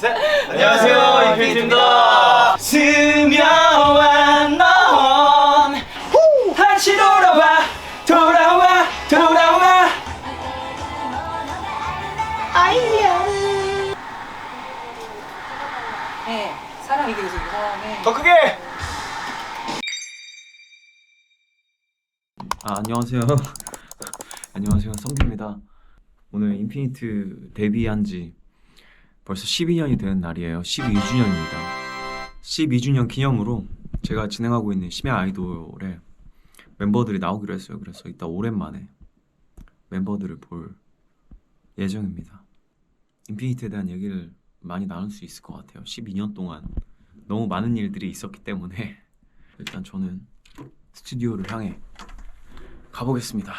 셋. 안녕하세요, 인피니트입니다. 스며한 넌 다시 돌아와 돌아와 돌아와 네, 사랑이 그래서 이 사람의 더 크게. 아, 안녕하세요. 안녕하세요. 성규입니다. 오늘 인피니트 데뷔한 지 벌써 12년이 된 날이에요. 12주년입니다. 12주년 기념으로 제가 진행하고 있는 심야 아이돌에 멤버들이 나오기로 했어요. 그래서 이따 오랜만에 멤버들을 볼 예정입니다. 인피니트에 대한 얘기를 많이 나눌 수 있을 것 같아요. 12년 동안 너무 많은 일들이 있었기 때문에 일단 저는 스튜디오를 향해 가보겠습니다.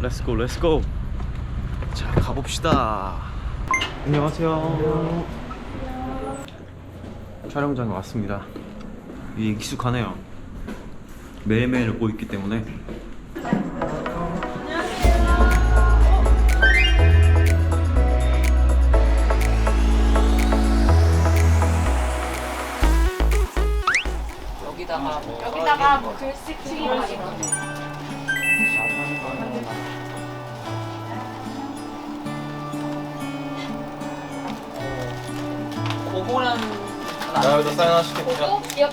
렛츠고 렛츠고 자 가봅시다. 안녕하세요. 촬영장에 왔습니다. 이 익숙하네요. 매일매일 오고 있기 때문에 여기다가 여기다가 뭐 글씨 그리고 고 사인 하나 시켜주자. 보고 옆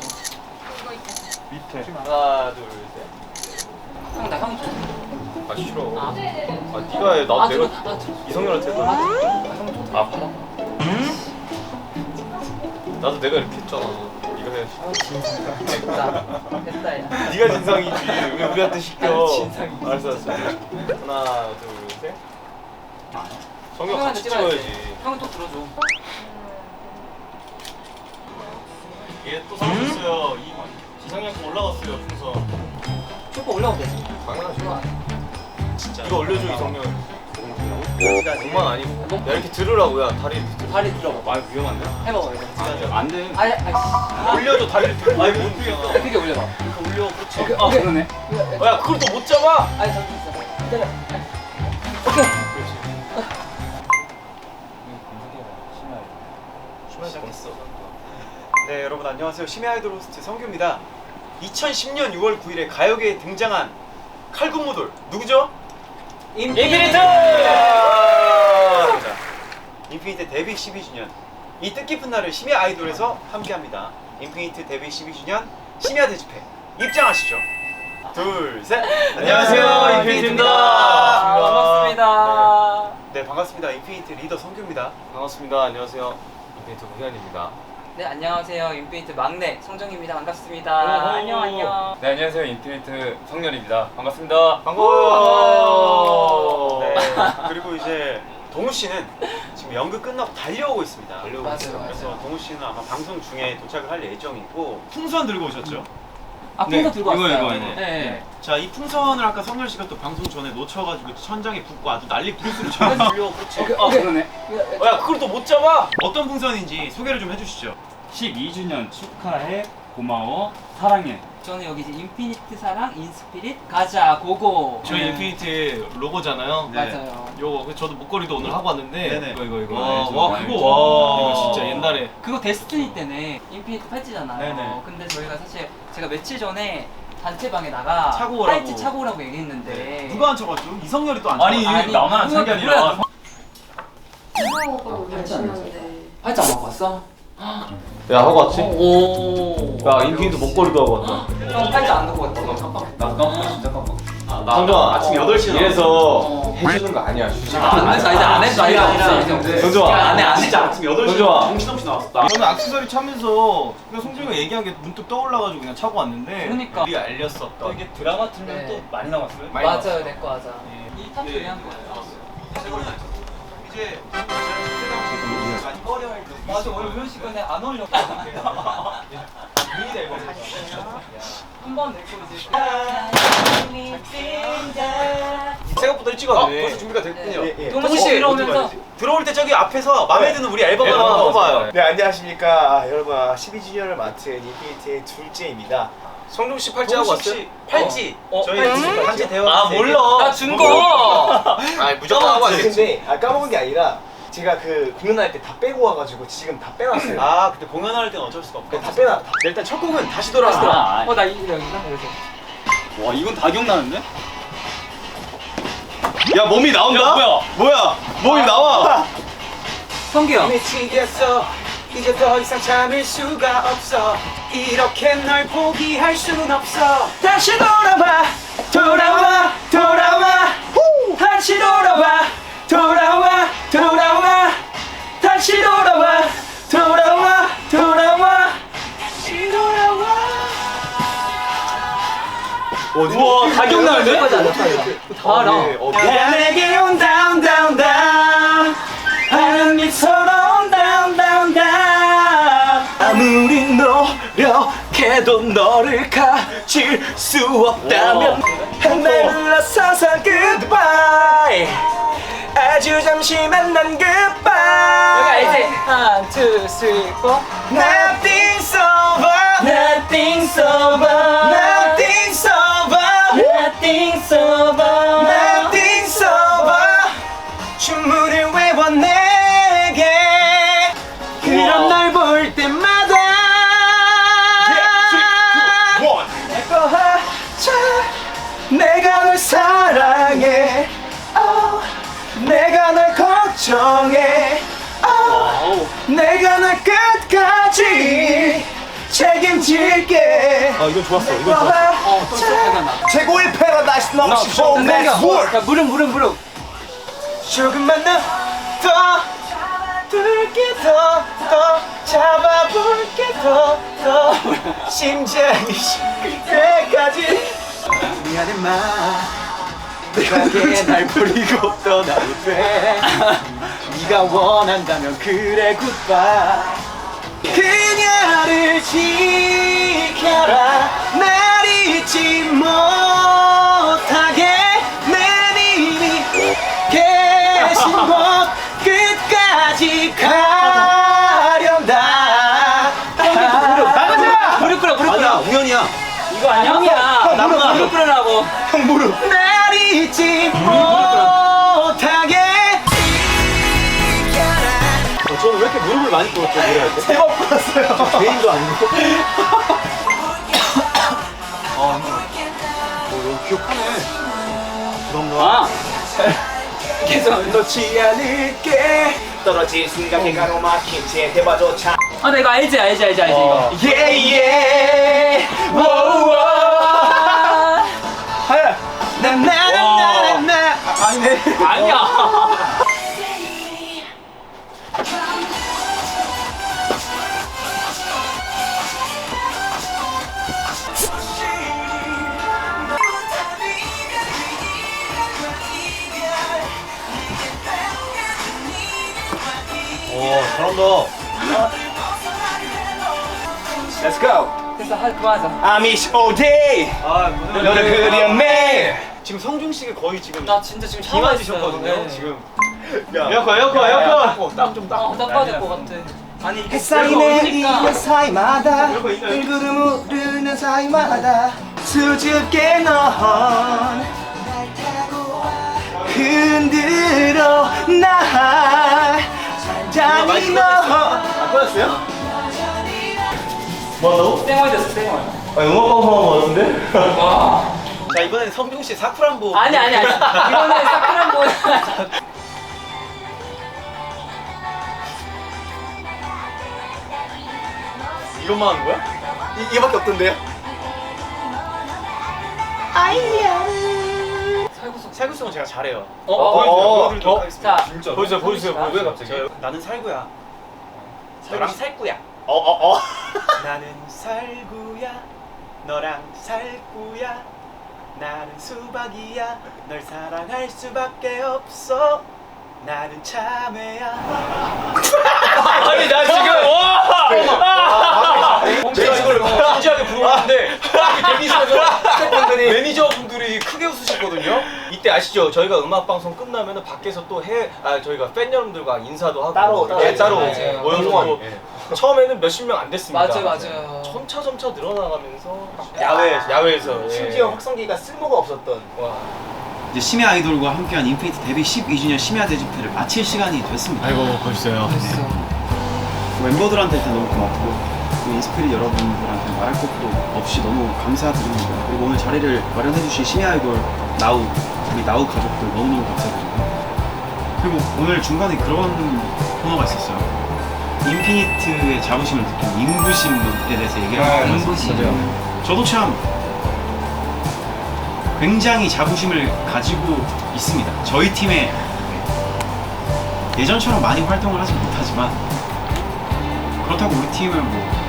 이거 있잖아. 밑에. 하나, 둘, 셋. 형나 형이 줘. 아 싫어. 아. 아, 네가 해. 나도 아, 내가 저- 아, 저- 이성열한테 했다. 아, 봐라. 나도 내가 이렇게 했잖아. 이거 해. 어, 진상. 됐다. 됐다 야. 네가 진상이지. 왜 우리한테 시켜? 진상이지. 알았어, 알았어. 하나, 둘, 셋. 성경 형한테 같이 찍어야지. 찍어야지. 형은 또 들어줘. 얘또 사라졌어요. 이 지상형 거 올라갔어요, 풍선. 초코 올라오면 되지. 당연하지. 이거 진짜. 이거 올려줘, 이성형. 정말 아니고. 야, 이렇게 들으라고요. 다리 이렇게 들어. 다리 들어봐. 아, 위험한데? 해봐봐 이거. 안 돼. 아니 아니. 올려줘, 들어. 아니, 못 들겠어. 크게 올려봐. 이렇게 올려, 그렇지. 아. 그러네. 야, 그걸 또 못 잡아! 아니 잠깐 있어. 기다려. 오케이. 시작했어. 네 여러분 안녕하세요 심야 아이돌 호스트 성규입니다 2010년 6월 9일에 가요계에 등장한 칼군무돌 누구죠? 인피니트. 자, 인피니트 데뷔 12주년 이 뜻깊은 날을 심야 아이돌에서 함께합니다 인피니트 데뷔 12주년 심야 대집회 입장하시죠 둘셋 안녕하세요, 인피니트입니다. 아, 반갑습니다. 네 반갑습니다 인피니트 리더 성규입니다 반갑습니다. 안녕하세요. 인피니트 우현입니다. 네 안녕하세요. 인피니트 막내 성정입니다. 반갑습니다. 오호. 안녕 안녕. 네 안녕하세요. 인피니트 성렬입니다. 반갑습니다. 반가워요. 네. 그리고 이제 동우 씨는 지금 연극 끝나고 달려오고 있습니다. 달려오고 맞아요, 있어요. 맞아요. 그래서 동우 씨는 아마 방송 중에 도착을 할 예정이고 풍선 들고 오셨죠? 아 풍선 들고 이거, 왔어요 이거, 이거. 네. 자 이 풍선을 아까 성열 씨가 또 방송 전에 놓쳐가지고 천장에 붙고 아주 난리 부르스를 쳤어요. 올려, 그렇지. 아, 오케이. 그러네 어, 야, 그걸 또 못 잡아! 어떤 풍선인지 소개를 좀 해주시죠. 12주년 축하해 고마워 사랑해 저는 여기 이제 인피니트 사랑 인스피릿 가자 고고 저희 네. 인피니트 로고잖아요. 맞아요 요거 그 저도 목걸이도 오늘 하고 왔는데 네네. 이거 이거 이거 와, 네, 저 와, 그거 좀- 와. 이거 진짜 옛날에 그거 데스티니 때네 인피니트 팔찌잖아요 네네. 근데 저희가 사실 제가 며칠 전에 단체방에다가 차고 오라고. 팔찌 차고 오라고 얘기했는데 누가 안 쳐갔죠? 이성열이 또안 아니 쳐갔죠? 이게 나만 안 찬 게 누구야, 아니라 이거 오빠 팔찌 안? 올려주는데. 팔찌 안 갖고 왔어? 야, 하고 왔지? 오 야, 인피니트 목걸이도 하고 왔다. 형 팔찌 안 갖고 왔지? 나 깜빡 진짜 깜빡 성정아, 아침 8시에 이래서 어. 해주는 거 아니야. 주지 아, 안 했어 이제 안 했어 성정아. 안해 안해 진짜 아침 8시에 성정아. 정신없이 나왔어. 저는 악세사리 차면서 그냥 송중이가 얘기한 게 문득 떠올라가지고 그냥 차고 왔는데 그러니까. 우리 알렸었던 이게 드라마 틀면 네. 또 많이 나왔어요? 많이 맞아요. 내거 하자 예. 이 타투 왜한 거예요? 이제 많이 꺼려 할 때. 맞아 원래 우현 씨 건데 안 어울려 눈이다 이거. 한번 내고 이제 생각보다 일찍 왔네. 벌써 준비가 됐군요. 예, 예. 동훈 씨 들어오면서 들어올 때 저기 앞에서 마음에 드는 우리 앨범 하나 앨범 넣어봐요. 봐요. 네 안녕하십니까 아, 여러분 아, 12주년을 맡은 인피니트의 둘째입니다 성종 씨 팔찌 하고 왔어요? 혹시 팔찌 어, 저희 팔찌? 단체 대화 아, 몰라. 나 준거 아, 무조건 하고 왔겠지. 근데 아, 까먹은 게 아니라 제가 그 공연할 때 다 빼고 와가지고 지금 다 빼놨어요. 아 근데 공연할 때는 어쩔 수가 없고 다 빼놔. 일단 첫 곡은 다시 돌아와 아, 어나 여기다 이래서. 와 이건 다 기억나는데? 야 몸이 나온다? 야, 뭐야? 뭐야? 몸이 나와. 성규 형. 미치겠어 이제 더 이상 참을 수가 없어 이렇게 널 포기할 순 없어 다시 돌아와 돌아와 돌아와 다시 돌아와 돌아와 돌아와. 다시 돌아와. 돌아와 돌아와. 다시 돌아와. 우와 다 기억나는데? 다 알아 야 내게 온다 온다 온다 하는 미소로 온다 온다 온다 아무리 노력해도 너를 가질 수 없다면 날 불러 서서 goodbye 아주 잠시만 난 여기 goodbye 알지? 하나 둘셋 포 Nothing's over Nothing's over Nothing's over Nothing's over 책임질게. 아 이건 좋았어. 이건 어또 생각나 최고의 패러다이스 넘치 월. 야 무릎 무릎 무릎. 조금만 더더 둘게. 더더 잡아볼게. 더더 심장이 시킬 때까지. 미안해 마. 내게 날 버리고 떠나도 돼. 네가 원한다면 그래 굿바이 그녀를 지켜라. 날 잊지 못하게. 내 님이 계신 곳 끝까지 가련다. 나가자! 무릎 꿇어 무릎 꿇어. 우연이야. 이거 아니야? 형이야. 나무가. 무릎 꿇으라고. 형 무릎 날 잊지 못 이렇게 무릎을 많이 꿇었죠 노래할 때? 세번 불었어요. 개인도 아니고. 아. 계속 놓지 않을게. 떨어질 생각에 가로막힌 제 대화조차. 아, 나 이거 알지, 알지, 알지, 알지, 이거. 예예. 워워 나나나나나 아니네. 아니야. 잘한다. Let's go 됐어, 하, 그만하자. All day 아 너를 매일 지금 성중 씨가 거의 지금 나 진짜 지금 기만지셨거든요 네. 지금 에어컨 에어컨 에어컨 딱좀 딱. 어, 딱 봐야 될것 같아. 아니, 이게 햇살이 내리는. 사이마다 일구름 오르는 사이마다 수줍게 넌 흔들어 날 너안 꺼졌어요? 뭐라고? 쌩얼 됐어, 쌩얼. 아 음악 방송한 거 같은데? 와. 자 이번엔 성중 씨 사쿠란보 아니, 아니, 아니. 이거는 사쿠란 보야. 이것만 하는 거야? 이, 이밖에 없던데요? 살구송은 제가 잘해요. 어, 어, 어, 보여드리도록 어, 하겠습니다. 자, 진짜 보여주세요 보여주세요. 자, 왜 갑자기? 나는 살구야. 너랑 살구야. 어 어 어. 나는 살구야. 너랑 살구야. 나는 수박이야. 널 사랑할 수밖에 없어. 나는 참외야. 아니 나 지금 제가 이걸 진지하게 부르는데 대기실에서 스태프분들이 매니저분들이 크게 웃으셨거든요 이때 아시죠? 저희가 음악 방송 끝나면 밖에서 또 해, 아 저희가 팬 여러분들과 인사도 하고 따로, 따로 네, 따로 맞아요. 모여서 또. 처음에는 몇십 명 안 됐습니다 맞아, 맞아. 점차 점차 늘어나가면서 야외 야외에서 예. 심지어 확성기가 쓸모가 없었던. 와. 이제 심야 아이돌과 함께한 인피니트 데뷔 12주년 심야 대집회를 마칠 시간이 됐습니다. 아이고 벌써요. 멤버들한테 일단 너무 고맙고 또 인스피릿 여러분들한테 말할 것도 없이 너무 감사드립니다. 그리고 오늘 자리를 마련해주신 심야 아이돌 나우 우리 나우 가족들 너무너무 감사드리고 그리고 오늘 중간에 그런 코너가 있었어요. 인피니트의 자부심을 느낀 인부심에 대해서 얘기를 하고 인부심. 저도 참 굉장히 자부심을 가지고 있습니다. 저희 팀에 예전처럼 많이 활동을 하지 못하지만 그렇다고 우리 팀을 뭐, 뭐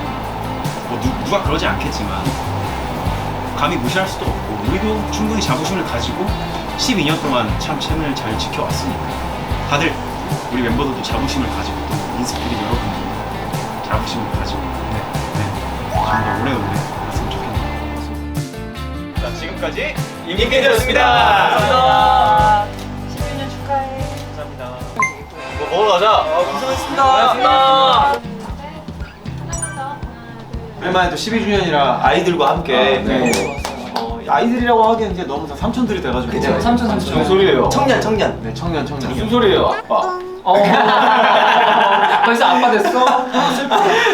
누, 누가 그러지 않겠지만 감히 무시할 수도 없고 우리도 충분히 자부심을 가지고 12년 동안 참 챔을 잘 지켜왔으니까 다들 우리 멤버들도 자부심을 가지고 또 인스피릿 여러분들 자부심을 가지고 네, 네. 좀더 오래오래 갔으면 좋겠네요. 자 지금까지 임빈이었습니다. 감사합니다. 12년 축하해. 뭐 먹으러 가자. 하나만 더. 하나, 둘. 오랜만에 또 12주년이라 아이들과 함께 네. 어, 아이들이라고 하기엔 이제 너무 다 삼촌들이 돼가지고 그쵸, 삼촌, 삼촌. 무슨 소리예요? 청년 청년. 네 청년 청년 무슨 소리예요, 아빠? 어. 벌써 아빠 됐어?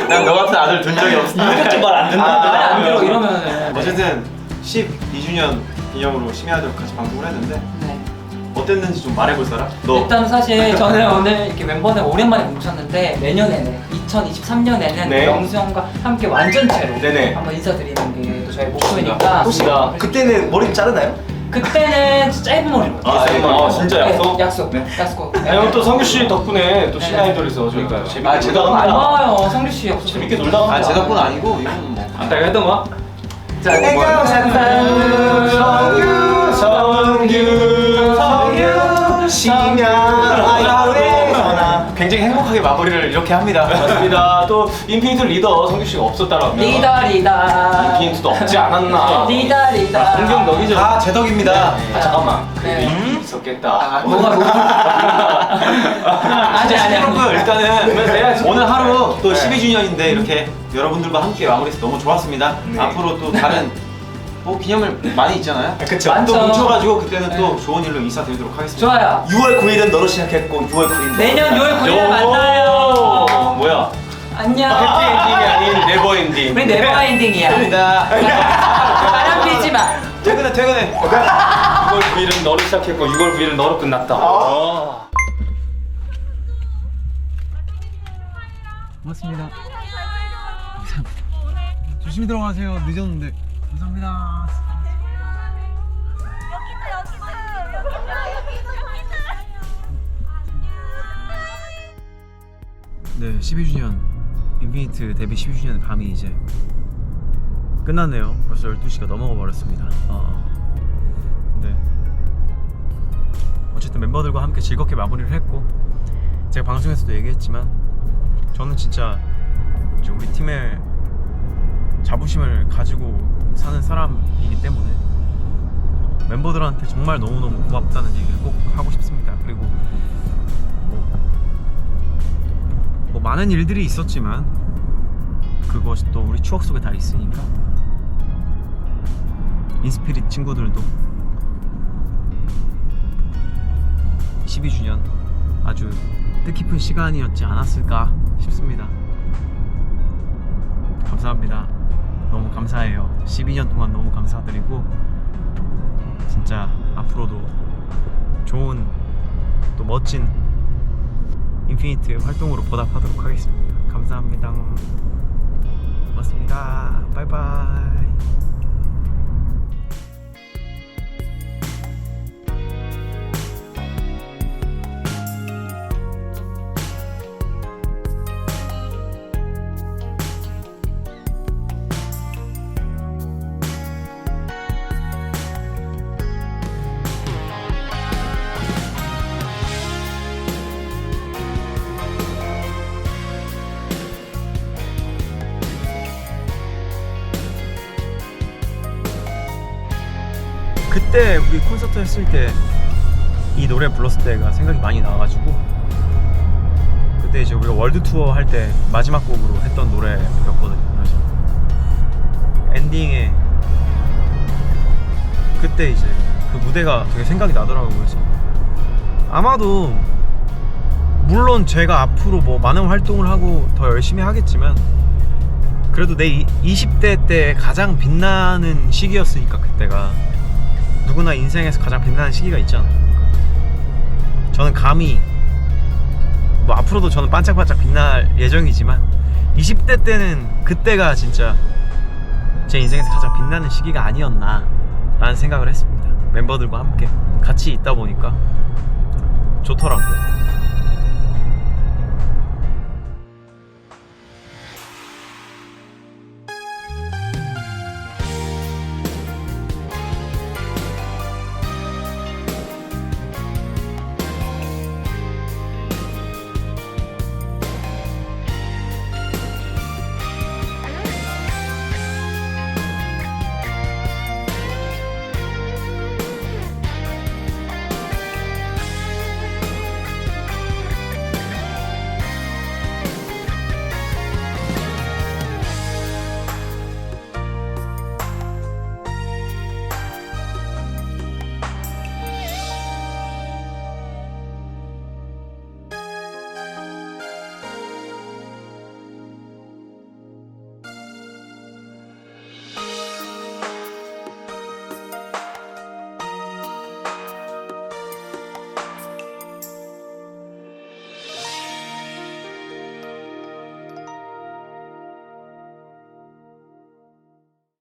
난 너 같은 아들 둔 적이 없어. 이것도 말안 된다. 말이 안 들어 이러면은. 어쨌든 12주년 기념으로 심야 아이돌 같이 방송을 했는데 네. 어땠는지 좀 말해볼 사람? 너 일단 사실 저는 오늘 이렇게 멤버들 오랜만에 뭉쳤는데 내년에는 2023년에는 네. 영수 형과 함께 완전체로 네네. 한번 인사드리는 게 또 저희 목표니까 혹시나 그때는 머리 자르나요? 그때는 짧은 머리로 아, 네. 아, 진짜 약속? 네, 약속 약속 아니 오늘 또 성규 씨 덕분에 또 네. 신화 아이돌에서 저희가 재밌게 아, 제 놀다 덕분 안 갑니다. 나와요 성규 씨 약속 재밌게 놀다 갑니다. 아, 제 덕분 아니고 이건 뭐 아까 했던 거야? 자 성규 성규 심야 아이돌의 전화. 굉장히 행복하게 마무리를 이렇게 합니다. 맞습니다. 또 인피니트 리더 성규 씨가 없었다라면 리더 리더 인피니트도 없지 않았나. 리더 리더 아, 성경 너기죠. 다 제 덕입니다 아 잠깐만. 네. 그래도 인기 있었겠다. 아 뭐가 뭐가 아니 아니 여러분 일단은. 오늘 하루 또 네. 12주년인데 이렇게 여러분들과 함께 마무리해서 너무 좋았습니다 네. 앞으로 또 다른 뭐 기념일 많이 있잖아요 그쵸. 많죠. 또 뭉쳐가지고 그때는 또 네. 좋은 일로 인사드리도록 하겠습니다 좋아요 6월 9일은 너로 시작했고 6월 9일 내년 6월 9일에 요. 만나요 뭐야? 안녕 해피엔딩이 아닌 네버엔딩. 우리 네버엔딩이야 바람 피지 마 퇴근해 퇴근해 6월 9일은 너로 시작했고 6월 9일은 너로 끝났다. 아. 고맙습니다 조심히 들어가세요 늦었는데 감사합니다. 네 12주년 인피니트 데뷔 12주년 감이 이제 끝났네요. 벌써 12시가 넘어가 버렸습니다. 어. 근데 어쨌든 멤버들과 함께 즐겁게 마무리를 했고 제가 방송에서도 얘기했지만 저는 진짜 우리 팀의 자부심을 가지고 사는 사람이기 때문에 멤버들한테 정말 너무너무 고맙다는 얘기를 꼭 하고 싶습니다. 그리고 뭐, 뭐 많은 일들이 있었지만 그것이 또 우리 추억 속에 다 있으니까 인스피릿 친구들도 12주년 아주 뜻깊은 시간이었지 않았을까 싶습니다. 감사합니다. 감사해요. 12년 동안 너무 감사드리고 진짜 앞으로도 좋은 또 멋진 인피니트 활동으로 보답하도록 하겠습니다. 감사합니다. 고맙습니다. 바이바이. 그때 우리 콘서트 했을 때 이 노래 불렀을 때가 생각이 많이 나가지고 그때 이제 우리가 월드 투어 할 때 마지막 곡으로 했던 노래였거든요. 그래서 엔딩에 그때 이제 그그 무대가 되게 생각이 나더라고요. 그래서 아마도 물론 제가 앞으로 뭐 많은 활동을 하고 더 열심히 하겠지만 그래도 내 이- 20대 때 가장 빛나는 시기였으니까 그때가 누구나 인생에서 가장 빛나는 시기가 않습니까? 저는 감히 뭐 앞으로도 저는 반짝반짝 빛날 예정이지만 20대 때는 그때가 진짜 제 인생에서 가장 빛나는 시기가 아니었나 라는 생각을 했습니다 멤버들과 함께 같이 있다 보니까 좋더라고요